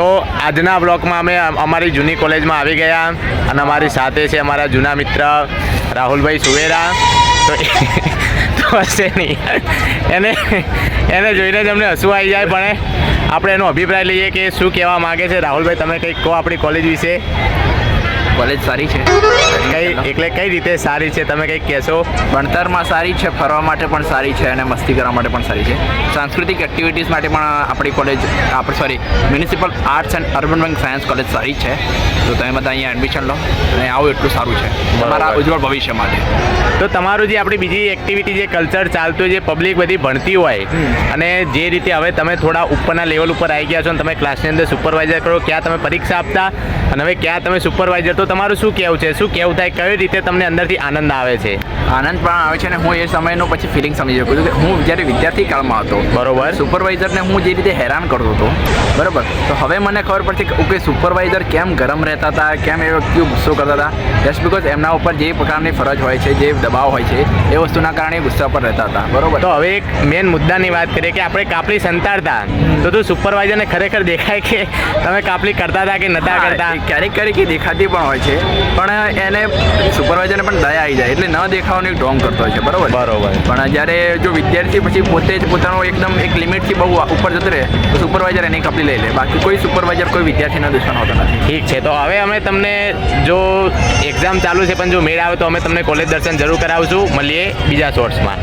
તો આજના બ્લોકમાં અમે અમારી જૂની કોલેજમાં આવી ગયા અને અમારી સાથે છે અમારા જૂના મિત્ર રાહુલભાઈ સુવેરા. તો હશે નહીં એને એને જોઈને જ અમને હસવું આવી જાય, પણ આપણે એનો અભિપ્રાય લઈએ કે શું કહેવા માગે છે. રાહુલભાઈ, તમે કંઈક કહો આપણી કોલેજ વિશે. કોલેજ સારી છે. કઈ એટલે કઈ રીતે સારી છે તમે કંઈક કહેશો? ભણતરમાં સારી છે ફરવા માટે પણ સારી છે અને મસ્તી કરવા માટે પણ સારી છે. સાંસ્કૃતિક એક્ટિવિટીઝ માટે પણ આપણી કોલેજ આપણે sorry municipal arts and urban bank science college સારી છે. તો તમે બધા અહીંયા એડમિશન લો અને આવો એટલું સારું છે. તમારા ઉજ્જવળ ભવિષ્ય માટે. તો તમારું જે આપણી બીજી એક્ટિવિટી જે કલ્ચર ચાલતું હોય જે પબ્લિક બધી ભણતી હોય અને જે રીતે હવે તમે થોડા ઉપરના લેવલ ઉપર આવી ગયા છો અને તમે ક્લાસની અંદર સુપરવાઇઝર કરો ક્યાં તમે પરીક્ષા આપતા અને હવે ક્યાં તમે સુપરવાઇઝર તો તમારું શું કહેવું છે? શું કહેવું થાય? કઈ રીતે તમને અંદરથી આનંદ આવે છે? આનંદ પણ આવે છે અને હું એ સમયનું પછી ફિલિંગ સમજી શકું છું કે હું જ્યારે વિદ્યાર્થી કાળમાં હતો બરોબર. સુપરવાઇઝરને હું જે રીતે હેરાન કરતો હતો બરોબર? તો હવે મને ખબર પડશે કે ઓકે સુપરવાઇઝર કેમ ગરમ રહેતા હતા? કેમ એ વ્યક્તિઓ ગુસ્સો કરતા હતા? જસ્ટ બિકોઝ એમના ઉપર જે પ્રકારની ફરજ હોય છે જે દબાવ હોય છે એ વસ્તુના કારણે ગુસ્સા પર રહેતા હતા બરોબર? તો હવે એક મેન મુદ્દાની વાત કરીએ કે આપણે કાપલી સંતાડતા. તો તું સુપરવાઇઝરને ખરેખર દેખાય કે તમે કાપલી કરતા હતા કે નતા કરતા? ક્યારેક ક્યારેક દેખાતી પણ હોય છે. પણ એને સુપરવાઇઝરને પણ દયા આવી જાય. એટલે ન દેખાવાનું એક ઢોંગ કરતો હોય છે. બરાબર? બરાબર. પણ જ્યારે જો વિદ્યાર્થી પછી પોતે જ પોતાનો એકદમ એક લિમિટથી બહુ ઉપર જતો રહે તો સુપરવાઇઝર એની કપલી લઈ લે બાકી કોઈ સુપરવાઇઝર કોઈ વિદ્યાર્થીનો દુશ્મન હોતો નથી. ઠીક છે. તો હવે અમે તમને જો એક્ઝામ ચાલુ છે પણ જો મેળ આવે તો અમે તમને કોલેજ દર્શન જરૂર કરાવશું. મળીએ બીજા શોર્ટ્સમાં